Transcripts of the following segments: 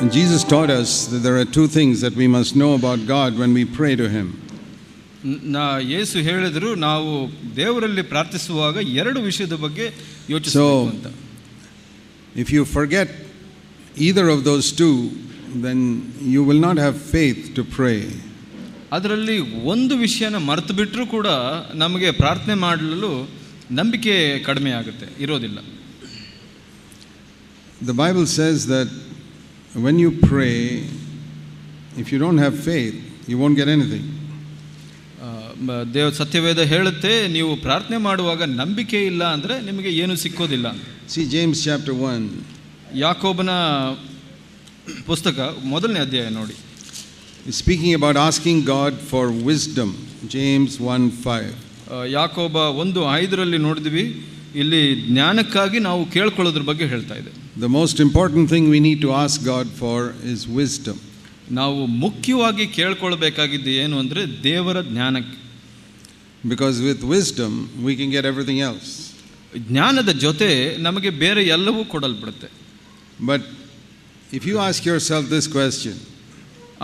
And Jesus taught us that there are two things that we must know about God when we pray to Him. ನ- ಯೇಸು ಹೇಳಿದ್ರು ನಾವು ದೇವರಲ್ಲಿ ಪ್ರಾರ್ಥಿಸುವಾಗ ಎರಡು ವಿಷಯದ ಬಗ್ಗೆ ಯೋಚಿಸಬೇಕು So- ಅಂತ If you forget either of those two, then you will not have faith to pray. ಅದರಲ್ಲಿ ಒಂದು ವಿಷಯನ ಮರೆತು ಬಿಟ್ಟರೂ ಕೂಡ ನಮಗೆ ಪ್ರಾರ್ಥನೆ ಮಾಡಲು ನಂಬಿಕೆ ಕಡಿಮೆ ಆಗುತ್ತೆ ಇರೋದಿಲ್ಲ The Bible says that when you pray, if you don't have faith, you won't get anything. ದೇವ ಸತ್ಯವೇದ ಹೇಳುತ್ತೆ ನೀವು ಪ್ರಾರ್ಥನೆ ಮಾಡುವಾಗ ನಂಬಿಕೆ ಇಲ್ಲ ಅಂದರೆ ನಿಮಗೆ ಏನು ಸಿಕ್ಕೋದಿಲ್ಲ ಸಿ ಜೇಮ್ಸ್ ಚಾಪ್ಟರ್ ಒನ್ ಯಾಕೋಬನ ಪುಸ್ತಕ ಮೊದಲನೇ ಅಧ್ಯಾಯ ನೋಡಿ speaking about asking God for wisdom. James 1 5. ಯಾಕೋಬ ಒಂದು ಐದರಲ್ಲಿ ನೋಡಿದ್ವಿ ಇಲ್ಲಿ ಜ್ಞಾನಕ್ಕಾಗಿ ನಾವು ಕೇಳ್ಕೊಳ್ಳೋದ್ರ ಬಗ್ಗೆ ಹೇಳ್ತಾ ಇದೆ The most important thing we need to ask God for is wisdom. ನಾವು ಮುಖ್ಯವಾಗಿ ಕೇಳ್ಕೊಳ್ಬೇಕಾಗಿದ್ದು ಏನು ಅಂದರೆ ದೇವರ ಜ್ಞಾನಕ್ಕೆ Because with wisdom, we can get everything else. ಜ್ಞಾನದ ಜೊತೆ ನಮಗೆ ಬೇರೆ ಎಲ್ಲವೂ ಕೊಡಲ್ಪಡುತ್ತೆ But if you ask yourself this question,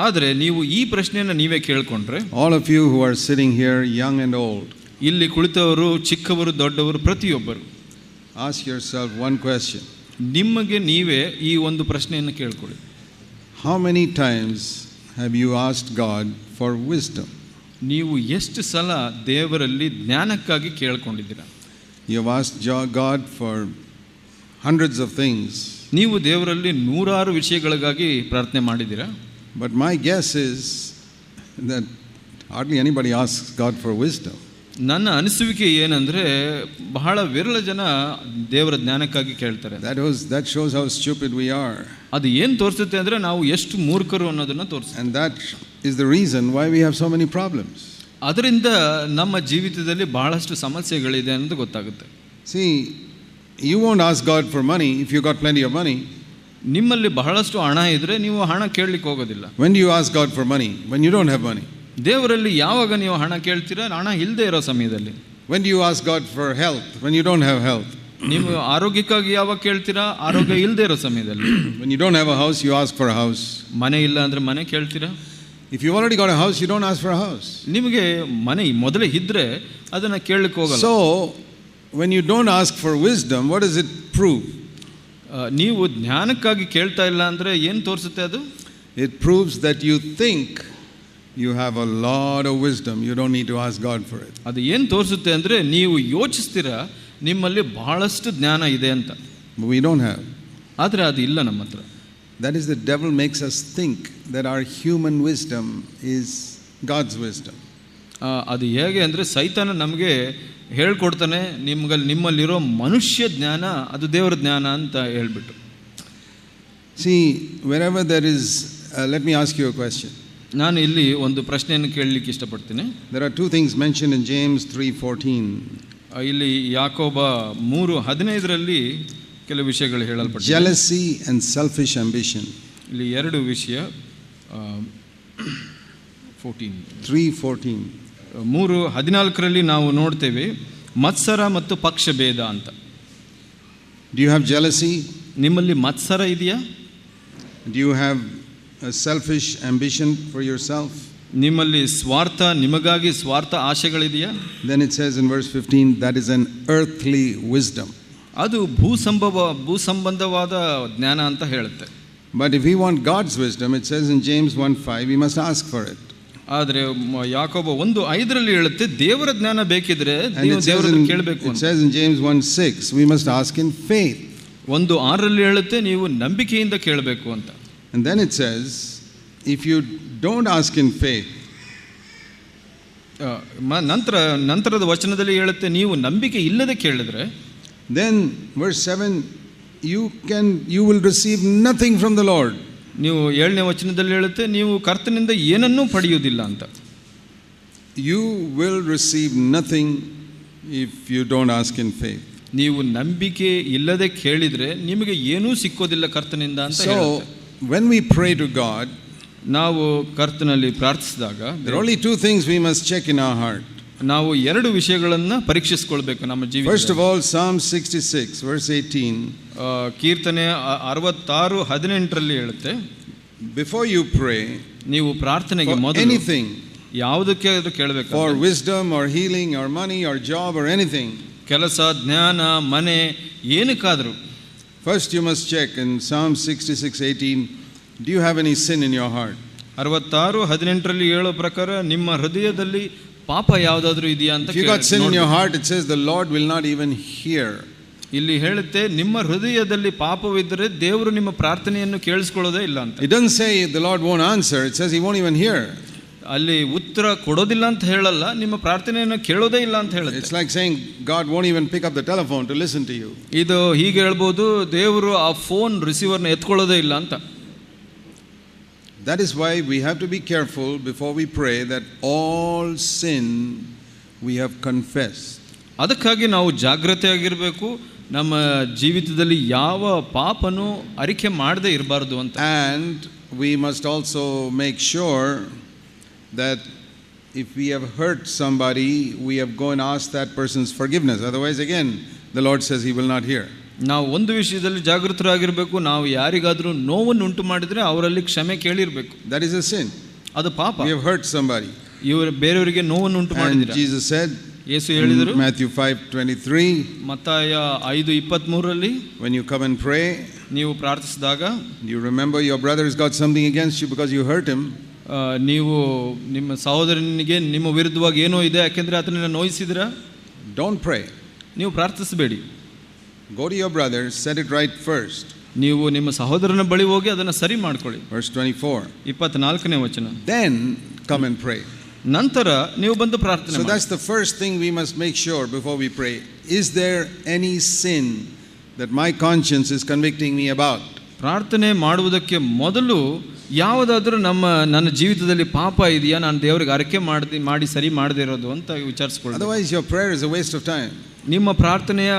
ಆದರೆ ನೀವು ಈ ಪ್ರಶ್ನೆಯನ್ನು ನೀವೇ ಕೇಳ್ಕೊಂಡ್ರೆ all of you who are sitting here, young and old, ಇಲ್ಲಿ ಕುಳಿತವರು ಚಿಕ್ಕವರು ದೊಡ್ಡವರು ಪ್ರತಿಯೊಬ್ಬರು ask yourself one question ನಿಮಗೆ ನೀವೇ ಈ ಒಂದು ಪ್ರಶ್ನೆಯನ್ನು ಕೇಳ್ಕೊಳ್ಳಿ. How many times have you asked God for wisdom ನೀವು ಎಷ್ಟು ಸಲ ದೇವರಲ್ಲಿ ಜ್ಞಾನಕ್ಕಾಗಿ ಕೇಳ್ಕೊಂಡಿದ್ದೀರಾ? ಯು ವಾಸ್ಟ್ ಜಾ God for hundreds of things things, ನೀವು ದೇವರಲ್ಲಿ ನೂರಾರು ವಿಷಯಗಳಿಗಾಗಿ ಪ್ರಾರ್ಥನೆ ಮಾಡಿದ್ದೀರಾ? But my guess is that hardly anybody ask God for wisdom. ನನ್ನ ಅನಿಸುವಿಕೆ ಏನಂದರೆ ಬಹಳ ವಿರಳ ಜನ ದೇವರ ಜ್ಞಾನಕ್ಕಾಗಿ ಕೇಳ್ತಾರೆ. That was that shows how stupid we are ಅದು ಏನು ತೋರಿಸುತ್ತೆ ಅಂದರೆ ನಾವು ಎಷ್ಟು ಮೂರ್ಖರು ಅನ್ನೋದನ್ನು ತೋರಿಸುತ್ತೆ. And that is the reason why we have so many problems ಅದರಿಂದ ನಮ್ಮ ಜೀವಿತದಲ್ಲಿ ಬಹಳಷ್ಟು ಸಮಸ್ಯೆಗಳಿದೆ ಅನ್ನೋದು ಗೊತ್ತಾಗುತ್ತೆ. See you want ask God for money if you got plenty of money ನಿಮ್ಮಲ್ಲಿ ಬಹಳಷ್ಟು ಹಣ ಇದ್ರೆ ನೀವು ಹಣ ಕೇಳಲಿಕ್ಕೆ ಹೋಗೋದಿಲ್ಲ. When you ask God for money when you don't have money. ದೇವರಲ್ಲಿ ಯಾವಾಗ ನೀವು ಹಣ ಕೇಳ್ತೀರಾ? ಹಣ ಇಲ್ಲದೆ ಇರೋ ಸಮಯದಲ್ಲಿ. When you ask God for health when you don't have health health. ನೀವು ಆರೋಗ್ಯಕ್ಕಾಗಿ ಯಾವಾಗ ಕೇಳ್ತೀರಾ? ಆರೋಗ್ಯ ಇಲ್ಲದೆ ಇರೋ ಸಮಯದಲ್ಲಿ. When you don't have a house you ask for house house. ಮನೆ ಇಲ್ಲ ಅಂದರೆ ಮನೆ ಕೇಳ್ತೀರಾ? If you already got a house, you don't ask for a house. ನಿಮಗೆ ಮನೆ ಮೊದಲೇ ಇದ್ದರೆ ಅದನ್ನು ಕೇಳಲಿಕ್ಕೆ ಹೋಗಲ್ಲ. So when you don't ask for wisdom what is it prove ನೀವು ಜ್ಞಾನಕ್ಕಾಗಿ ಕೇಳ್ತಾ ಇಲ್ಲ ಅಂದರೆ ಏನು ತೋರಿಸುತ್ತೆ ಅದು? It proves that you think you have a lot of wisdom. You don't need to ask God for it. ಅದು ಏನು ತೋರಿಸುತ್ತೆ ಅಂದರೆ ನೀವು ಯೋಚಿಸ್ತೀರಾ ನಿಮ್ಮಲ್ಲಿ ಬಹಳಷ್ಟು ಜ್ಞಾನ ಇದೆ ಅಂತ we don't have. ಆದರೆ ಅದು ಇಲ್ಲ ನಮ್ಮ ಹತ್ರ That is, the devil makes us think that our human wisdom is God's wisdom. adu ಅದು ಹೇಗೆ ಅಂದರೆ ಸೈತಾನ ನಮಗೆ ಹೇಳ್ಕೊಡ್ತಾನೆ ನಿಮ್ಗಲ್ಲಿ ನಿಮ್ಮಲ್ಲಿರೋ ಮನುಷ್ಯ ಜ್ಞಾನ ಅದು ದೇವರ ಜ್ಞಾನ ಅಂತ ಹೇಳ್ಬಿಟ್ಟು See, wherever there is, uh, let me ask you a question. ನಾನು ಇಲ್ಲಿ ಒಂದು ಪ್ರಶ್ನೆಯನ್ನು ಕೇಳಲಿಕ್ಕೆ ಇಷ್ಟಪಡ್ತೀನಿ There are two things mentioned in James 3:14. ಆ, ಇಲ್ಲಿ ಯಾಕೋಬ ಮೂರು ಹದಿನೈದರಲ್ಲಿ ಕೆಲವು ವಿಷಯಗಳು ಹೇಳಲ್ಪಟ್ಟ ಜೆಲಸಿ ಆ್ಯಂಡ್ selfish ಅಂಬಿಷನ್ ಇಲ್ಲಿ ಎರಡು ವಿಷಯ ಫೋರ್ಟೀನ್ 3:14. ಮೂರು ಹದಿನಾಲ್ಕರಲ್ಲಿ ನಾವು ನೋಡ್ತೇವೆ ಮತ್ಸರ ಮತ್ತು ಪಕ್ಷಭೇದ ಅಂತ ಡ್ಯೂ ಹ್ಯಾವ್ ಜೆಲಸಿ? ನಿಮ್ಮಲ್ಲಿ ಮತ್ಸರ ಇದೆಯಾ do you have a selfish ambition for yourself? ನಿಮ್ಮಲ್ಲಿ ಸ್ವಾರ್ಥ ನಿಮಗಾಗಿ ಸ್ವಾರ್ಥ ಆಶೆಗಳಿದೆಯಾ Then it says in verse 15 that is an earthly wisdom. ಅದು ಭೂಸಂಭವ ಭೂಸಂಬಂಧವಾದ ಜ್ಞಾನ ಅಂತ ಹೇಳುತ್ತೆ But if we want God's wisdom, it says in James 1:5 we must ask for it. ಆದರೆ ಮ- ಯಾಕೋಬ ಒಂದು ಐದರಲ್ಲಿ ಹೇಳುತ್ತೆ ದೇವರ ಜ್ಞಾನ ಬೇಕಿದ್ರೆ And ನೀವು it says, ದೇವರನ್ನು in, ಕೇಳಬೇಕು it ಅಂತ says in James 1:6 we must ask in faith. ಒಂದು ಆರರಲ್ಲಿ ಹೇಳುತ್ತೆ ನೀವು ನಂಬಿಕೆಯಿಂದ ಕೇಳಬೇಕು ಅಂತ And then it says if you don't ask in faith, ಆ, ಮ- ನಂತರ ನಂತರದ ವಚನದಲ್ಲಿ ಹೇಳುತ್ತೆ ನೀವು ನಂಬಿಕೆ ಇಲ್ಲದೆ ಕೇಳಿದ್ರೆ then verse 7 you can you will receive nothing from the Lord. ನೀವು ಏಳನೇ ವಚನದಲ್ಲಿ ಹೇಳುತ್ತೆ ನೀವು ಕರ್ತನಿಂದ ಏನನ್ನೂ ಪಡೆಯುವುದಿಲ್ಲ ಅಂತ You will receive nothing if you don't ask in faith. ನೀವು ನಂಬಿಕೆ ಇಲ್ಲದೆ ಕೇಳಿದ್ರೆ ನಿಮಗೆ ಏನೂ ಸಿಕ್ಕೋದಿಲ್ಲ ಕರ್ತನಿಂದ ಅಂತ So ಹೇಳುತ್ತೆ. When we pray to God, ನಾವು ಕರ್ತನಲ್ಲಿ ಪ್ರಾರ್ಥಿಸಿದಾಗ there are only two things we must check in our heart. ನಾವು ಎರಡು ವಿಷಯಗಳನ್ನ ಪರೀಕ್ಷಿಸ್ಕೊಳ್ಬೇಕು ನಮ್ಮ First of ಜೀವಿತ all, Psalm 66, verse 18. ಕೀರ್ತನೆ ಅ- ಅರವತ್ತಾರು ಹದಿನೆಂಟರಲ್ಲಿ ಹೇಳುತ್ತೆ before you pray ನೀವು ಪ್ರಾರ್ಥನೆಗೆ for ಮೊದಲು anything, ಯಾವುದಕ್ಕೆ ಆದ್ರೂ ಕೇಳಬೇಕು for wisdom or healing or money or job or anything, ಕೆಲಸ ಜ್ಞಾನ ಮನೆ ಏನಕ್ಕಾದ್ರೂ First you must check in Psalm 66:18 do you have any sin in your heart? Heart ಅರವತ್ತಾರು ರಲ್ಲಿ ಹೇಳುವ ಪ್ರಕಾರ ನಿಮ್ಮ ಹೃದಯದಲ್ಲಿ ಪಾಪ ಯಾವುದಾದರೂ ಇದೆಯಾ ಅಂತ ಕೇಳಿ. If you got sin in your heart it says the Lord will not even hear. ಇಲ್ಲಿ ಹೇಳುತ್ತೆ ನಿಮ್ಮ ಹೃದಯದಲ್ಲಿ ಪಾಪವಿದ್ದರೆ ದೇವರು ನಿಮ್ಮ ಪ್ರಾರ್ಥನೆಯನ್ನು ಕೇಳಿಸಿಕೊಳ್ಳೋದೇ ಇಲ್ಲ ಅಂತ it don't say the Lord won't answer it says he won't even hear ಅಲ್ಲಿ ಉತ್ತರ ಕೊಡೋದಿಲ್ಲ ಅಂತ ಹೇಳಲ್ಲ ನಿಮ್ಮ ಪ್ರಾರ್ಥನೆಯನ್ನು ಕೇಳೋದೇ ಇಲ್ಲ ಅಂತ ಹೇಳಿ it's like saying God won't even pick up the telephone to listen to you ಇದು ಹೀಗೆ ಹೇಳ್ಬೋದು ದೇವರು ಆ ಫೋನ್ ರಿಸೀವರ್ನ ಎತ್ಕೊಳ್ಳೋದೇ ಇಲ್ಲ ಅಂತ. That is why we have to be careful before we pray that all sin we have confess ಅದಕ್ಕಾಗಿ ನಾವು ಜಾಗ್ರತೆ ಆಗಿರಬೇಕು ನಮ್ಮ ಜೀವಿತದಲ್ಲಿ ಯಾವ ಪಾಪನೂ ಅರಿಕೆ ಮಾಡದೇ ಇರಬಾರ್ದು ಅಂತ. And we must also make sure that if we have hurt somebody, we have go and ask that person's forgiveness. Otherwise, again, the Lord says He will not hear. ನಾವು ಒಂದು ವಿಷಯದಲ್ಲಿ ಜಾಗೃತರಾಗಿರಬೇಕು ನಾವು ಯಾರಿಗಾದರೂ ನೋವನ್ನು ಉಂಟು ಮಾಡಿದರೆ ಅವರಲ್ಲಿ ಕ್ಷಮೆ ಕೇಳಿರಬೇಕು That is a sin. ಅದು ಪಾಪ We have hurt somebody. ಇವರು ಬೇರೆಯವರಿಗೆ ನೋವನ್ನು ಉಂಟು And ಮಾಡಿದ್ದೀರಾ Jesus said ಯೇಸು in ಹೇಳಿದರು Matthew 5:23, ಮತ್ತಾಯ ಐದು ಇಪ್ಪತ್ತ್ಮೂರರಲ್ಲಿ when you come and pray, ನೀವು ಪ್ರಾರ್ಥಿಸಿದಾಗ you remember your brother has got something against you because you hurt him. ನೀವು ನಿಮ್ಮ ಸಹೋದರನಿಗೆ ನಿಮ್ಮ ವಿರುದ್ಧವಾಗಿ ಏನೋ ಇದೆ ಯಾಕೆಂದರೆ ಅದನ್ನು ನೋಯಿಸಿದ್ರ? ಡೋಂಟ್ ಪ್ರೇ ನೀವು ಪ್ರಾರ್ಥಿಸಬೇಡಿ. Gauri your brother set it right first ನೀವು ನಿಮ್ಮ ಸಹೋದರನ ಬಳಿ ಹೋಗಿ ಅದನ್ನು ಸರಿ ಮಾಡ್ಕೊಳ್ಳಿ. ಫಸ್ಟ್ ಟ್ವೆಂಟಿ ಫೋರ್ ಇಪ್ಪತ್ನಾಲ್ಕನೇ ವಚನ. ದೆನ್ ಕಮ್ ಅಂಡ್ ಪ್ರೇ ನಂತರ ನೀವು ಬಂದು ಪ್ರಾರ್ಥನೆ that's the first thing we must make sure before we pray is there any sin that my conscience is convicting me about ಪ್ರಾರ್ಥನೆ ಮಾಡುವುದಕ್ಕೆ ಮೊದಲು ಯಾವುದಾದ್ರೂ ನಮ್ಮ ನನ್ನ ಜೀವಿತದಲ್ಲಿ ಪಾಪ ಇದೆಯಾ ನಾನು ದೇವರಿಗೆ ಅರಕೆ ಮಾಡಿ ಮಾಡಿ ಸರಿ ಮಾಡದೇ ಇರೋದು ಅಂತ ವಿಚಾರಿಸ್ಕೊಳ್ಳಿ otherwise your prayer is waste of time. ನಿಮ್ಮ ಪ್ರಾರ್ಥನೆಯ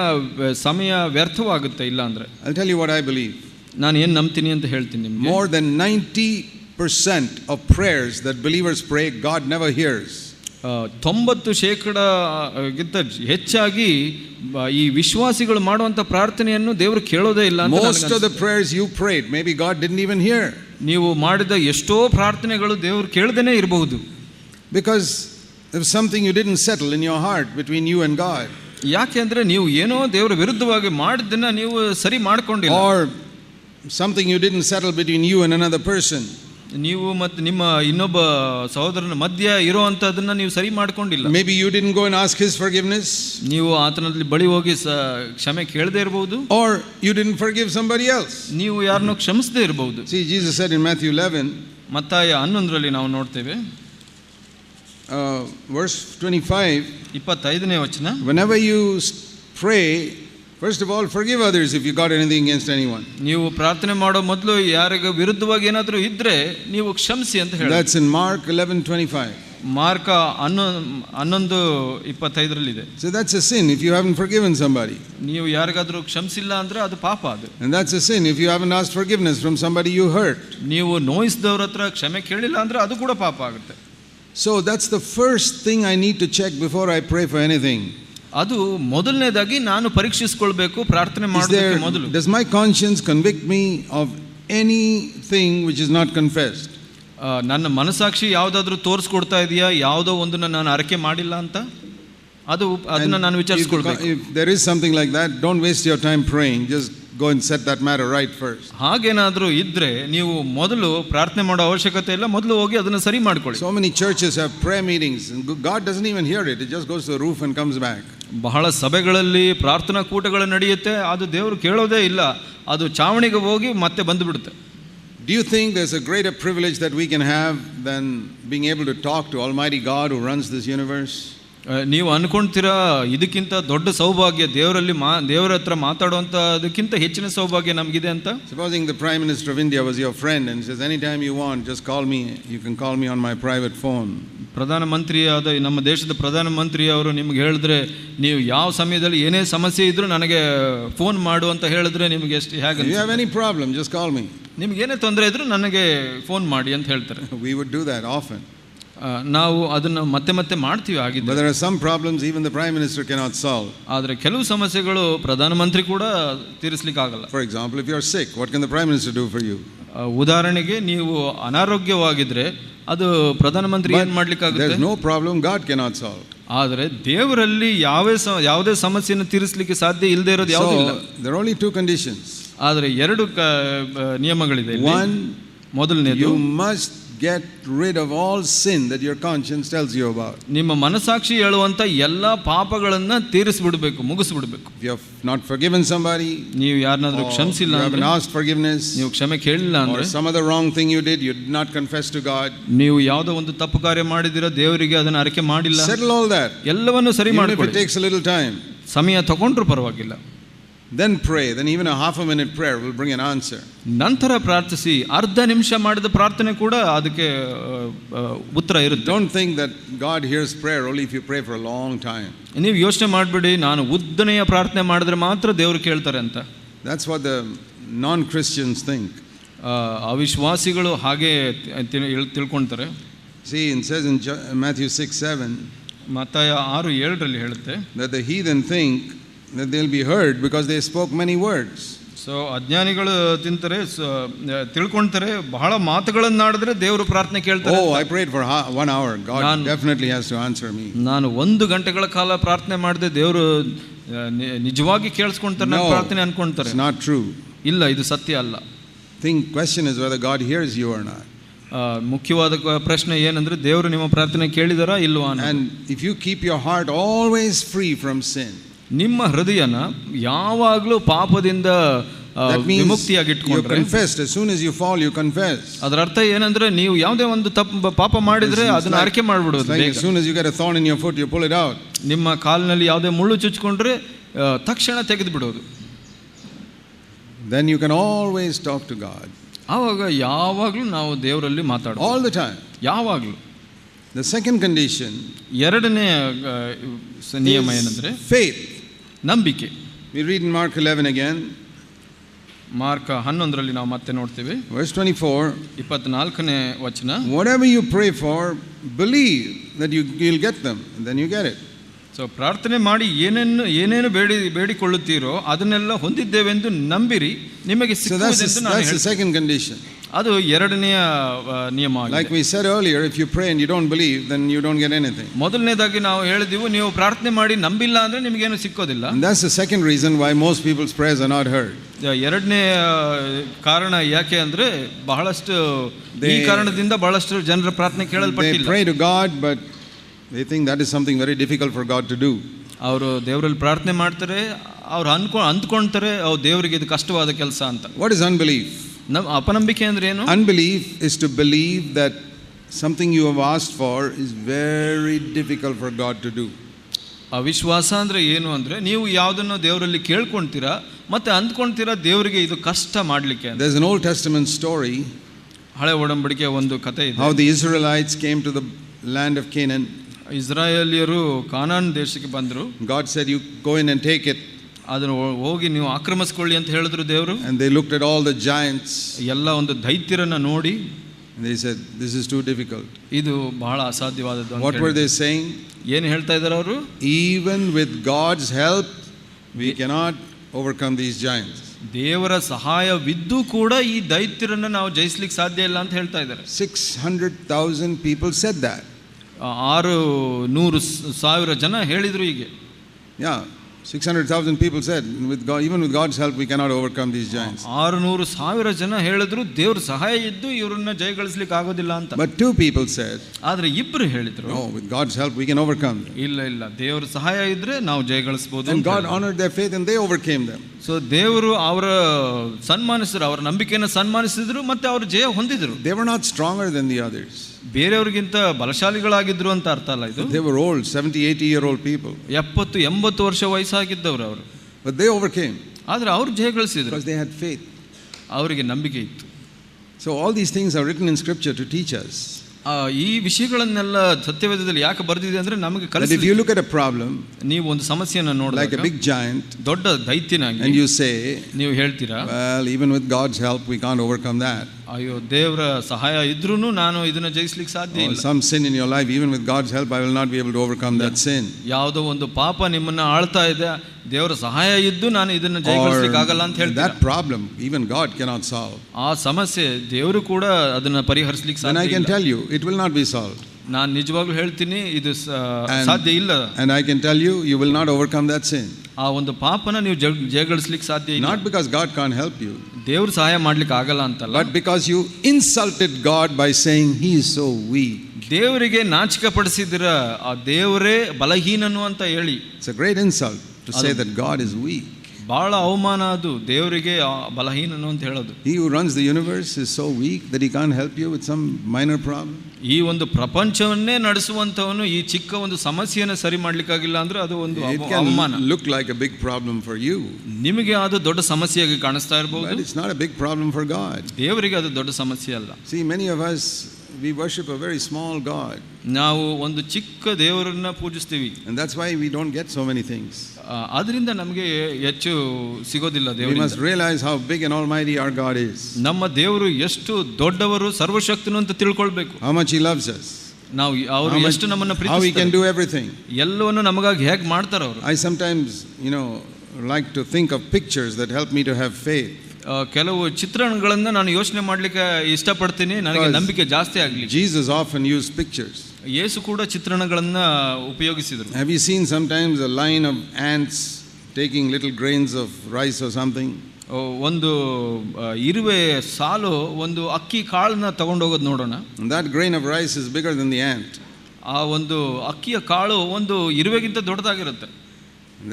ಸಮಯ ವ್ಯರ್ಥವಾಗುತ್ತೆ ಇಲ್ಲ ಅಂದರೆ I tell you what I believe ನಾನು ಏನು ನಂಬ್ತೀನಿ ಅಂತ ಹೇಳ್ತೀನಿ ನಿಮಗೆ More than 90% of prayers that believers pray, God never hears. ಆ, ತೊಂಬತ್ತು ಶೇಕಡ ಗಿಂತ ಹೆಚ್ಚಾಗಿ ಈ ವಿಶ್ವಾಸಿಗಳು ಮಾಡುವಂಥ ಪ್ರಾರ್ಥನೆಯನ್ನು ದೇವರು ಕೇಳೋದೇ ಇಲ್ಲ most of the prayers you prayed maybe God didn't even hear. ನೀವು ಮಾಡಿದ ಎಷ್ಟೋ ಪ್ರಾರ್ಥನೆಗಳು ದೇವರು ಕೇಳದೇನೆ ಇರಬಹುದು Because there was something you didn't settle in your heart between you and God. ಯಾಕೆ ಅಂದ್ರೆ ನೀವು ಏನೋ ದೇವರ ವಿರುದ್ಧವಾಗಿ ಮಾಡಿದ್ದನ್ನ ನೀವು ಸರಿ ಮಾಡ್ಕೊಂಡಿಲ್ಲ Or something you didn't settle between you and another person. ನೀವು ಮತ್ತೆ ನಿಮ್ಮ ಇನ್ನೊಬ್ಬ ಸಹೋದರನ ಮಧ್ಯ ಇರುವಂತದನ್ನ ನೀವು ಸರಿ ಮಾಡ್ಕೊಂಡಿಲ್ಲ. Maybe you didn't go and ask his forgiveness ನೀವು ಆತನಲ್ಲಿ ಬಳಿ ಹೋಗಿ ಕ್ಷಮೆ ಕೇಳದೇ ಇರಬಹುದು. Or you didn't forgive somebody else ನೀವು ಯಾರನ್ನು ಕ್ಷಮಿಸದೇ ಇರಬಹುದು. See Jesus said in Matthew 11 ಮತ್ತಾಯ 11 ರಲ್ಲಿ ನಾವು ನೋಡ್ತೇವೆ. ವರ್ಸ್ 25 25ನೇ ವಚನ. Whenever you pray first of all, forgive others if you got anything against anyone. ನೀವು ಪ್ರಾರ್ಥನೆ ಮಾಡೋ ಮೊದಲು ಯಾರಿಗ ವಿರುದ್ಧವಾಗಿ ಏನಾದರೂ ಇದ್ರೆ ನೀವು ಕ್ಷಮಿಸಿ ಅಂತ ಹೇಳಿ That's in Mark 11 25. ಮಾರ್ಕ ಹನ್ನೊ ಹನ್ನೊಂದು ಇಪ್ಪತ್ತೈದರಲ್ಲಿದೆ So that's a sin if you haven't forgiven somebody. ನೀವು ಯಾರಿಗಾದ್ರೂ ಕ್ಷಮಿಸಿಲ್ಲ ಅಂದ್ರೆ ಅದು ಪಾಪ ಅದು And that's a sin if you haven't asked forgiveness from somebody you hurt. ನೀವು ನೋಯಿಸಿದವ್ರ ಹತ್ರ ಕ್ಷಮೆ ಕೇಳಿಲ್ಲ ಅಂದ್ರೆ ಅದು ಕೂಡ ಪಾಪ ಆಗುತ್ತೆ So that's the first thing I need to check before I pray for anything. ಅದು ಮೊದಲನೇದಾಗಿ ನಾನು ಪರೀಕ್ಷಿಸಿಕೊಳ್ಬೇಕು ಪ್ರಾರ್ಥನೆ ಮಾಡೋದಕ್ಕೆ ಮೊದಲು. Does my conscience convict me of which is not confessed? ಆ, ನನ್ನ ಮನಸಾಕ್ಷಿ ಯಾವುದಾದ್ರೂ ತೋರಿಸ್ಕೊಡ್ತಾ ಇದೆಯಾ? ಯಾವುದೋ ಒಂದನ್ನು ನಾನು ಅರಕೆ ಮಾಡಿಲ್ಲ ಅಂತ? ಅದು ಅದನ್ನ ನಾನು ವಿಚಾರಿಸ್ಕೊಳ್ಬೇಕು. If there is something like that don't waste your time praying. Just go and set that matter right first ಹಾಗೇನಾದರೂ ಇದ್ರೆ ನೀವು ಮೊದಲು ಪ್ರಾರ್ಥನೆ ಮಾಡೋ ಅವಶ್ಯಕತೆ ಇಲ್ಲ ಮೊದಲು ಹೋಗಿ ಅದನ್ನ ಸರಿ ಮಾಡ್ಕೊಳ್ಳಿ. So many churches have pray meetings, God God doesn't even it goes to the roof and comes back. ಬಹಳ ಸಭೆಗಳಲ್ಲಿ ಪ್ರಾರ್ಥನಾ ಕೂಟಗಳು ನಡೆಯುತ್ತೆ ಅದು ದೇವರು ಕೇಳೋದೇ ಇಲ್ಲ. ಅದು ಚಾವಣಿಗೆ ಹೋಗಿ ಮತ್ತೆ ಬಂದುಬಿಡುತ್ತೆ. Do you think there's a great privilege that we can have than being able to talk to all my God who runs this universe ನೀವು ಅಂದ್ಕೊಳ್ತೀರಾ ಇದಕ್ಕಿಂತ ದೊಡ್ಡ ಸೌಭಾಗ್ಯ ದೇವರಲ್ಲಿ ಮಾ ದೇವರ ಹತ್ರ ಮಾತಾಡುವಂಥ ಅದಕ್ಕಿಂತ ಹೆಚ್ಚಿನ ಸೌಭಾಗ್ಯ ನಮಗಿದೆ ಅಂತ? Supposing the prime minister of India was your friend any time you want just call me you can call me on my private phone ಆದ ನಮ್ಮ ದೇಶದ ಪ್ರಧಾನಮಂತ್ರಿ ಅವರು ನಿಮ್ಗೆ ಹೇಳಿದ್ರೆ ನೀವು ಯಾವ ಸಮಯದಲ್ಲಿ ಏನೇ ಸಮಸ್ಯೆ ಇದ್ರೂ ನನಗೆ ಫೋನ್ ಮಾಡು ಅಂತ ಹೇಳಿದ್ರೆ ನಿಮ್ಗೆ ಎಷ್ಟು ಹೇಗೆ you you have any problem, just call me. ನಿಮ್ಗೆ ಏನೇ ತೊಂದರೆ ಇದ್ರೂ ನನಗೆ ಫೋನ್ ಮಾಡಿ ಅಂತ ಹೇಳ್ತಾರೆ we would do that often. ಆ, ನಾವು ಅದನ್ನು ಮತ್ತೆ ಮತ್ತೆ ಮಾಡ್ತೀವಿ ಆಗಿದೆ some there are some problems even the Prime Minister cannot solve. ಆದರೆ ಕೆಲವು ಸಮಸ್ಯೆಗಳು ಪ್ರಧಾನಮಂತ್ರಿ ಕೂಡ ತೀರಿಸಲಿಕ್ಕೆ ಆಗಲ್ಲ For example, if you're sick, what can the Prime Minister do for you? ಉದಾಹರಣೆಗೆ ನೀವು ಅನಾರೋಗ್ಯವಾಗಿದ್ರೆ ಅದು ಪ್ರಧಾನಮಂತ್ರಿ ಏನು ಮಾಡ್ಲಿಕ್ಕಾಗುತ್ತೆ? No problem God cannot solve ಆದರೆ ದೇವರಲ್ಲಿ ಯಾವ ಯಾವುದೇ ಸಮಸ್ಯೆಯನ್ನು ತೀರಿಸಲಿಕ್ಕೆ ಸಾಧ್ಯ ಇಲ್ಲದೆ ಇರೋದು ಯಾವುದೇ ಓನ್ಲಿ ಟೂ ಕಂಡೀಷನ್ಸ್ ಆದರೆ ಎರಡು ನಿಯಮಗಳಿದೆ ಒನ್ ಮೊದಲನೇದು you must get rid of all sin that your conscience tells you about. ನಿಮ್ಮ ಮನಸಾಕ್ಷಿ ಹೇಳುವಂತ ಎಲ್ಲ ಪಾಪಗಳನ್ನ ತೀರಿಸಿಬಿಡಬೇಕು ಮುಗಿಸಿಬಿಡಬೇಕು. If you have not forgiven somebody, ನೀವು ಯಾರನ್ನಾದ್ರೂ or you ಕ್ಷಮಿಸಿಲ್ಲ ಅಂದ್ರೆ haven't asked forgiveness, ನೀವು ಕ್ಷಮೆ ಕೇಳಿಲ್ಲ or ಅಂದ್ರೆ some other wrong thing you did, you did not confess to God, ನೀವು ಯಾವುದೋ ಒಂದು ತಪ್ಪು ಕಾರ್ಯ ಮಾಡಿದಿರೋ ದೇವರಿಗೆ ಅದನ್ನ ಅರಕೆ ಮಾಡಿಲ್ಲ settle all that. ಎಲ್ಲವನ್ನೂ ಸರಿ Even it takes a little time, ಸಮಯ ತಗೊಂಡ್ರು ಪರವಾಗಿಲ್ಲ then pray. Then even a half a minute prayer will bring an answer. ನಂತರ ಪ್ರಾರ್ಥಿಸಿ ಅರ್ಧ ನಿಮಿಷ ಮಾಡಿದ ಪ್ರಾರ್ಥನೆ ಕೂಡ ಅದಕ್ಕೆ ಉತ್ತರ ಇರುತ್ತೆ Don't think that God hears prayer only if you pray for a long time. ನೀವು ಯೋಚನೆ ಮಾಡಬೇಡಿ ನಾನು ಉದ್ದನೆಯ ಪ್ರಾರ್ಥನೆ ಮಾಡಿದ್ರೆ ಮಾತ್ರ ದೇವರು ಕೇಳ್ತಾರೆ ಅಂತ That's what the non Christians think. ಆ, ಅವಿಶ್ವಾಸಿಗಳು ಹಾಗೆ ತಿಳ್ಕೊಳ್ತಾರೆ See, in says in Jo- Matthew 6 7 ಮತ್ತಾಯ ಆರು ಏಳರಲ್ಲಿ ಹೇಳುತ್ತೆ that the heathen think that they'll be heard because they spoke many words. So ಅಜ್ಞಾನಿಗಳು ತಿಂತಾರೆ ಸ- ತಿಳ್ಕೊಂತಾರೆ ಬಹಳ ಮಾತುಗಳನ್ನಾಡಿದ್ರೆ ದೇವರು ಪ್ರಾರ್ಥನೆ ಕೇಳ್ತಾರೆ Oh, I prayed for ha- one hour. God Nan- definitely has to answer me. ನಾನು ಒಂದು ಗಂಟೆಗಳ ಕಾಲ ಪ್ರಾರ್ಥನೆ ಮಾಡಿದೆ ದೇವರು ಆ, ನಿ- ನಿಜವಾಗಿ ಕೇಳಿಸ್ಕೊಂತಾರೆ ನನ್ನ No, ಪ್ರಾರ್ಥನೆ ಅನ್ಕೊಂತಾರೆ it's not true. ಇಲ್ಲ ಇದು ಸತ್ಯ ಅಲ್ಲ Think question is whether God hears you or not. ಆ, ಮುಖ್ಯವಾದ ಕ- ಪ್ರಶ್ನೆ ಏನಂದ್ರೆ ದೇವರು ನಿಮ್ಮ ಪ್ರಾರ್ಥನೆ ಕೇಳಿದಾರಾ ಇಲ್ವಾ ಅನ್ನೋದು. And if you keep your heart always free from sin, ನಿಮ್ಮ ಹೃದಯನ ಯಾವಾಗಲೂ ಪಾಪದಿಂದ ವಿಮುಕ್ತಿಯಾಗಿ ಇಟ್ಕೊಂಡ್ರೆ your soon as you fall you confess ಅದರ ಅರ್ಥ ಏನಂದ್ರೆ ನೀವು ಯಾವುದೇ ಒಂದು ತಪ್ಪು ಪಾಪ ಮಾಡಿದ್ರೆ ಅದನ್ನ ಆರಕೆ ಮಾಡ್ಬಿಡೋದು sin as you get a in your foot ನಿಮ್ಮ ಕಾಲಿನಲ್ಲಿ ಯಾವುದೇ ಮುಳ್ಳು ಚುಚ್ಕೊಂಡ್ರೆ ತಕ್ಷಣ ತೆಗೆದು ಬಿಡೋದು then you can always talk to God ಯಾವಾಗ ಯಾವಾಗಲೂ ನಾವು ದೇವರಲ್ಲಿ ಮಾತಾಡೋದು. ಆಲ್ ದ ಟೈಮ್ ಯಾವಾಗಲೂ. ದ ಸೆಕೆಂಡ್ ಕಂಡೀಷನ್ ಎರಡನೇ ನಿಯಮ ಏನಂದ್ರೆ ಫೇತ್ ನಂಬಿಕೆ We read in Mark 11 again, Mark ಹನ್ನೊಂದರಲ್ಲಿ ನಾವು ಮತ್ತೆ ನೋಡ್ತೀವಿ verse 24. ಇಪ್ಪತ್ನಾಲ್ಕನೇ ವಚನ Whatever you pray for, believe that you, you'll get them, and then you get it. So ಪ್ರಾರ್ಥನೆ ಮಾಡಿ ಏನೇನು ಏನೇನು ಬೇಡಿ ಬೇಡಿಕೊಳ್ಳುತ್ತೀರೋ ಅದನ್ನೆಲ್ಲ ಹೊಂದಿದ್ದೇವೆಂದು ನಂಬಿರಿ ನಿಮಗೆ ಸಿಕ್ಕುವುದೆಂದು ನಾನು that's the second condition. ಅದು ಎರಡನೇ ನಿಯಮ like we said earlier if you pray and you don't believe then you don't get anything ಮೊದಲನೇದಾಗಿ ನಾವು ಹೇಳಿದೆವು ನೀವು ಪ್ರಾರ್ಥನೆ ಮಾಡಿ ನಂಬಿಲ್ಲ ಅಂದ್ರೆ ನಿಮಗೆ ಏನು ಸಿಕ್ಕೋದಿಲ್ಲ that's second reason why most people's prayers are not heard ಎರಡನೇ ಕಾರಣ ಯಾಕೆ ಅಂದ್ರೆ ಬಹಳಷ್ಟು ಈ ಕಾರಣದಿಂದ ಬಹಳಷ್ಟು ಜನರ ಪ್ರಾರ್ಥನೆ ಕೇಳಲ್ಪಟ್ಟಿಲ್ಲ. Pray to God but they think that is something very difficult for God to do ಅವರು ದೇವರಲ್ಲಿ ಪ್ರಾರ್ಥನೆ ಮಾಡ್ತಾರೆ ಅವರು ಅನ್ಕೊ ಅಂದ್ಕೊಳ್ತಾರೆ ಅವ್ರು ದೇವರಿಗೆ ಇದು ಕಷ್ಟವಾದ ಕೆಲಸ ಅಂತ. ವಾಟ್ ಇಸ್ ಅನ್ಬಿಲೀವ್ ನಮ್ಮ ಅಪನಂಬಿಕೆ ಅಂದ್ರೆ ಏನು? Unbelief is to believe that something you have asked for is very difficult for God to do ಅವಿಶ್ವಾಸ ಅಂದರೆ ಏನು ಅಂದರೆ ನೀವು ಯಾವುದನ್ನು ದೇವರಲ್ಲಿ ಕೇಳ್ಕೊಳ್ತೀರಾ ಮತ್ತೆ ಅಂದ್ಕೊಳ್ತೀರಾ ದೇವರಿಗೆ ಇದು ಕಷ್ಟ ಮಾಡಲಿಕ್ಕೆ there is an Old Testament story ಹಳೆ ಒಡಂಬಡಿಕೆ ಒಂದು ಕತೆ ಇದೆ. How the Israelites came to the land of Canaan ಇಸ್ರಾಯೇಲಿಯರು ಕಾನಾನ್ ದೇಶಕ್ಕೆ ಬಂದರು. God said you go in and take it ಅದನ್ನು ಹೋಗಿ ನೀವು ಆಕ್ರಮಿಸ್ಕೊಳ್ಳಿ ಅಂತ ಹೇಳಿದ್ರು ದೇವರು And they looked at all the giants ಎಲ್ಲ ಒಂದು ದೈತ್ಯರನ್ನ ನೋಡಿ and they said, This is too difficult. ಇದು ಬಹಳ ಅಸಾಧ್ಯವಾದದ್ದು ಅಂತ What were they saying? ಏನು ಹೇಳ್ತಾ ಇದ್ದಾರೆ ಅವರು Even with God's help, we cannot overcome these giants. ದೇವರ ಸಹಾಯವಿದ್ದು ಕೂಡ ಈ ದೈತ್ಯರನ್ನು ನಾವು ಜಯಿಸ್ಲಿಕ್ಕೆ ಸಾಧ್ಯ ಇಲ್ಲ ಅಂತ ಹೇಳ್ತಾ ಇದ್ದಾರೆ 600,000 people said that. ಆ, ಆರು ನೂರು ಸಾವಿರ ಜನ ಹೇಳಿದರು ಹೀಗೆ Yeah, 600,000 people said, with God, even with God's help, we cannot overcome these giants. ಆರು ನೂರು ಸಾವಿರ ಜನ ಹೇಳಿದ್ರು ದೇವ್ರ ಸಹಾಯ ಇದ್ದು ಇವ್ರನ್ನ ಜಯಗಳಿಸ್ಲಿಕ್ಕೆ ಆಗೋದಿಲ್ಲ ಅಂತ But two people said, ಆದ್ರೆ ಇಬ್ರು ಹೇಳಿದ್ರು No, with God's help, we can overcome them. ಇಲ್ಲ ಇಲ್ಲ ದೇವ್ರ ಸಹಾಯ ಇದ್ರೆ ನಾವು ಜಯಗಳಿಸ್ಬೋದು And God honored their faith and they overcame them. So ದೇವರು ಅವರ ಸನ್ಮಾನಿಸಿದ್ರು ಅವರ ನಂಬಿಕೆಯನ್ನು ಸನ್ಮಾನಿಸಿದ್ರು ಮತ್ತೆ ಅವರು ಜಯ ಹೊಂದಿದ್ರು. They were not strong than the others ಬೇರೆಯವರಿಗಿಂತ ಬಲಶಾಲಿಗಳಾಗಿದ್ರು ಅಂತ ಅರ್ಥ ಅಲ್ಲ ಇದು? They were old seventy eighty year old people ಎಪ್ಪತ್ತು ಎಂಬತ್ತು ವರ್ಷ ವಯಸ್ಸಾಗಿದ್ದವರು ಅವರು. ದೇ ಓವರ್ ಕೇಮ್ ಆದರೆ ಅವ್ರು ಜಯ ಗಳಿಸಿದ್ರು. ದೇ ಹ್ಯಾಡ್ ಫೇತ್ ಅವರಿಗೆ ನಂಬಿಕೆ ಇತ್ತು. So all these things are in scripture to teachers ಈ ವಿಷಯಗಳನ್ನೆಲ್ಲ ಸತ್ಯವೇದದಲ್ಲಿ ಯಾಕೆ ಬರ್ದಿದೆ ಅಂದ್ರೆ ನಮಗೆ ಕಲಿಸಿ if you look at a problem ನೀವು ಒಂದು ಸಮಸ್ಯೆಯನ್ನು like a ನೋಡಿದಾಗ big giant ದೊಡ್ಡ ದೈತ್ಯನಾಗಿ and you say, ನೀವು ಹೇಳ್ತೀರಾ Well, even with God's help, we can't overcome that. ಅಯ್ಯೋ ದೇವರ ಸಹಾಯ ಇದ್ರೂ ನಾನು ಇದನ್ನ ಜಯಿಸ್ಲಿಕ್ಕೆ ಸಾಧ್ಯ ಇಲ್ಲ some sin in your life, even with God's help, I will not be able to overcome that sin. ಯಾವುದೋ ಒಂದು ಪಾಪ ನಿಮ್ಮನ್ನ ಆಳ್ತಾ ಇದೆ ದೇವರ ಸಹಾಯ ಇದ್ದು ನಾನು ಇದನ್ನು ಜಯಗೊಳಿಸಲಿಕ್ಕಾಗಲ್ಲ ಅಂತ ಹೇಳಿ that problem even God cannot solve ಆ ಸಮಸ್ಯೆ ದೇವರು ಕೂಡ ಅದನ್ನು ಪರಿಹರಿಸಲಿಕ್ಕೆ ಸಾಧ್ಯ I can tell you it will not be solve ನಾನು ನಿಜವಾಗ್ಲೂ ಹೇಳ್ತೀನಿ ಇದು ಸಾಧ್ಯ ಇಲ್ಲ. And I can tell you you will not overcome that sin ಆ ಒಂದು ಪಾಪನ ನೀವು ಜಯಗಳಿಸಲಿಕ್ಕೆ ಸಾಧ್ಯ ಇಲ್ಲ. Not because God can help you ದೇವರು ಸಹಾಯ ಮಾಡಲಿಕ್ಕೆ ಆಗಲ್ಲ ಅಂತಲ್ಲ. But because you insulted God by saying he is so weak ದೇವರಿಗೆ ನಾಚಿಕೆ ಪಡಿಸಿದ್ರ ಆ ದೇವರೇ ಬಲಹೀನನು ಅಂತ ಹೇಳಿ. It's a great insult to say that God is weak. ಬಹಳ ಅವಮಾನ ಅದು ದೇವರಿಗೆ ಆ ಬಲಹೀನನು ಅಂತ ಹೇಳೋದು He who runs the universe is so weak that He can't help you with some minor problem. ಈ ಒಂದು ಪ್ರಪಂಚವನ್ನೇ ನಡೆಸುವಂತವನು ಈ ಚಿಕ್ಕ ಒಂದು ಸಮಸ್ಯೆಯನ್ನು ಸರಿ ಮಾಡ್ಲಿಕ್ಕಾಗಿಲ್ಲ ಅಂದ್ರೆ ಅದು ಒಂದು It ಅವ- can ಅವಮಾನ look like a big problem for you, ನಿಮಗೆ ಅದು ದೊಡ್ಡ ಸಮಸ್ಯೆಯಾಗಿ ಕಾಣಿಸ್ತಾ but ಇರಬಹುದು it's not a big problem for God. ದೇವರಿಗೆ ಅದು ದೊಡ್ಡ ಸಮಸ್ಯೆ ಅಲ್ಲ See, many of us, we worship a very small God, ನಾವು ಒಂದು ಚಿಕ್ಕ ದೇವರನ್ನ ಪೂಜಿಸ್ತೀವಿ and that's why we don't get so many things. ಆ, ಅದರಿಂದ ನಮಗೆ ಹೆಚ್ಚು ಸಿಗೋದಿಲ್ಲ We ದೇವರಿಂದ must realize how big and almighty our God is, ನಮ್ಮ ದೇವರು ಎಷ್ಟು ದೊಡ್ಡವರು ಸರ್ವಶಕ್ತನು ಅಂತ ತಿಳ್ಕೊಳ್ಬೇಕು how much He loves us, ನಾವು ಅವರು how, much, ಎಷ್ಟು ನಮ್ಮನ್ನ how He can ಪ್ರೀತಿಸ್ತಾರೆ do everything. ಎಲ್ಲವನ್ನು ನಮಗಾಗಿ ಹೇಗೆ ಮಾಡ್ತಾರೆ ಅವರು I sometimes, you know, like to think of pictures that help me to have faith. ಕೆಲವು ಚಿತ್ರಣಗಳನ್ನು ನಾನು ಯೋಚನೆ ಮಾಡಲಿಕ್ಕೆ ಇಷ್ಟಪಡ್ತೀನಿ. ನನಗೆ ನಂಬಿಕೆ ಜಾಸ್ತಿ ಆಗಲಿ. Jesus often uses pictures ಯೇಸು ಕೂಡ ಚಿತ್ರಣಗಳನ್ನು ಉಪಯೋಗಿಸಿದರು. Have you seen sometimes a line of ants taking little grains of rice or something ಒಂದು ಇರುವೆ ಸಾಲು ಒಂದು ಅಕ್ಕಿ ಕಾಳನ್ನ ತಗೊಂಡು ಹೋಗೋದು ನೋಡೋಣ that grain of rice is bigger than the ant ಆ ಒಂದು ಅಕ್ಕಿಯ ಕಾಳು ಒಂದು ಇರುವೆಗಿಂತ ದೊಡ್ಡದಾಗಿರುತ್ತೆ.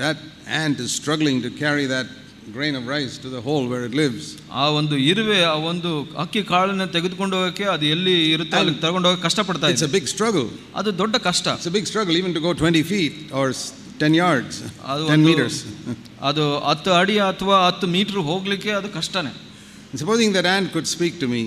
That ant is struggling to carry that grain of rice to the hole where it lives. ಆ ಒಂದು ಇರುವೆ ಆ ಒಂದು ಅಕ್ಕಿ ಕಾಳನ್ನ ತೆಗೆದುಕೊಂಡು ಹೋಗಕ್ಕೆ ಅದು ಎಲ್ಲಿ ಇರುತ್ತೆ ಅಲ್ಲಿ ತಗೊಂಡು ಹೋಗಕ್ಕೆ ಕಷ್ಟಪಡ್ತಾ It's ಇದೆ a big struggle. ಅದು ದೊಡ್ಡ ಕಷ್ಟ It's a big struggle even to go 20 feet or s- 10 yards, ಅದು 10 ಒಂದು- meters. ಅದು ಹತ್ತು ಅಡಿ ಅಥವಾ ಹತ್ತು ಮೀಟರ್ ಹೋಗ್ಲಿಕ್ಕೆ ಅದು ಕಷ್ಟನೇ And supposing that ant could speak to me,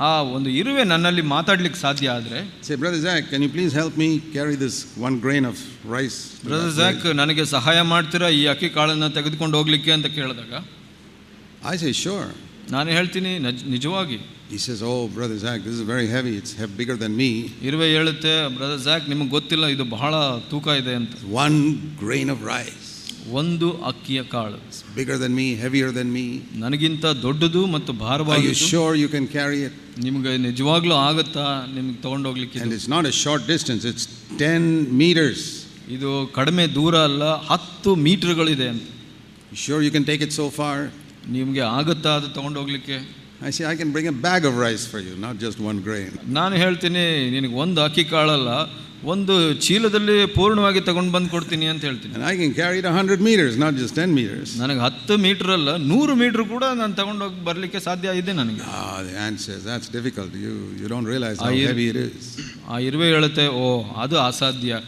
ಆ ಒಂದು ಇರುವೆ ನನ್ನಲ್ಲಿ ಮಾತಾಡ್ಲಿಕ್ಕೆ ಸಾಧ್ಯ ಆದರೆ say brother Jack can you please help me carry this one grain of rice brother Jack ನನಗೆ ಸಹಾಯ ಮಾಡ್ತೀರಾ ಈ ಅಕ್ಕಿ ಕಾಳನ್ನ ತೆಗೆದುಕೊಂಡು ಹೋಗ್ಲಿಕ್ಕೆ ಅಂತ ಕೇಳಿದಾಗ ಐ ಸೇ ಶೋರ್. ನಾನು ಹೇಳ್ತೀನಿ ನಜ್- ನಿಜವಾಗಿ He says, Oh, Brother Zach, this is very heavy. It's bigger than me. ಇರುವೆ ಹೇಳುತ್ತೆ ಬ್ರದರ್ ಜಾಕ್ ನಿಮಗೆ ಗೊತ್ತಿಲ್ಲ ಇದು ಬಹಳ ತೂಕ ಇದೆ ಅಂತ One grain of rice. ಒಂದು ಅಕ್ಕಿಯ ಕಾಳು. Bigger than me heavier than me ನನಗಿಂತ ದೊಡ್ಡದು ಮತ್ತು ಭಾರವಾಗಿ sure you can carry it ನಿಮಗೆ ನಿಜವಾಗ್ಲೂ ಆಗುತ್ತಾ? ನಿಮ್ಗೆ ತೊಗೊಂಡೋಗ್ಲಿಕ್ಕೆ it is not a short distance it's ten metres ಇದು ಕಡಿಮೆ ದೂರ ಅಲ್ಲ ಹತ್ತು ಮೀಟರ್ಗಳಿದೆ ಅಂತ. Sure you can take it so far ನಿಮಗೆ ಆಗುತ್ತಾ ಅದು ತಗೊಂಡೋಗ್ಲಿಕ್ಕೆ I see I can bring a bag of rice for you not just one grain ನಾನು ಹೇಳ್ತೀನಿ ನಿನಗೆ ಒಂದು ಅಕ್ಕಿ ಕಾಳಲ್ಲ ಒಂದು ಚೀಲದಲ್ಲಿ ಪೂರ್ಣವಾಗಿ ತಗೊಂಡು ಬಂದು ಕೊಡ್ತೀನಿ ಅಂತ ಹೇಳ್ತೀನಿ. I can carry the hundred metres not just ten metres ನನಗೆ ಹತ್ತು ಮೀಟರ್ ಅಲ್ಲ ನೂರು ಮೀಟರ್ ಕೂಡ ನಾನು ತಗೊಂಡೋಗಿ ಬರಲಿಕ್ಕೆ ಸಾಧ್ಯ ಇದೆ ನನಗೆ. That's difficult you you don't realise I heavy it is ಆ ಇರುವೆ ಹೇಳುತ್ತೆ ಓ ಅದು ಅಸಾಧ್ಯ.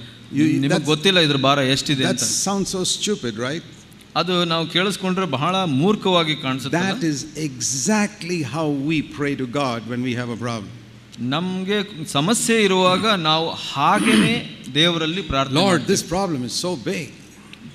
ನಿಮಗೆ ಗೊತ್ತಿಲ್ಲ ಇದ್ರ ಭಾರ ಎಷ್ಟಿದೆ ಅಂತ. ಸೌಂಡ್ ಸೋ ಸ್ಟೂಪಿಡ್ ರೈಟ್ ಅದು ನಾವು ಕೇಳಿಸ್ಕೊಂಡ್ರೆ ಬಹಳ ಮೂರ್ಖವಾಗಿ ಕಾಣಿಸುತ್ತೆ that is exactly how we pray to God when we have a problem ನಮಗೆ ಸಮಸ್ಯೆ ಇರುವಾಗ ನಾವು ಹಾಗೇನೆ ದೇವರಲ್ಲಿ ಪ್ರಾರ್ಥನೆ Lord this problem is so so big.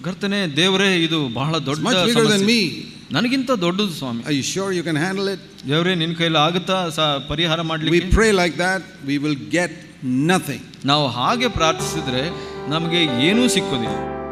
ಕರ್ತನೆ ದೇವರೇ ಇದು ಬಹಳ ದೊಡ್ಡ ಸಮಸ್ಯೆ. ನನಗಿಂತ ದೊಡ್ಡದು ಸ್ವಾಮಿ I sure you can handle it it? ದೇವರೇ ನಿನ್ನ ಕೈಲಿ ಆಗುತ್ತಾ ಪರಿಹಾರ We we pray like that, we will get nothing. ನಾವು ಹಾಗೆ ಪ್ರಾರ್ಥಿಸಿದ್ರೆ ನಮಗೆ ಏನೂ ಸಿಕ್ಕೋದಿಲ್ಲ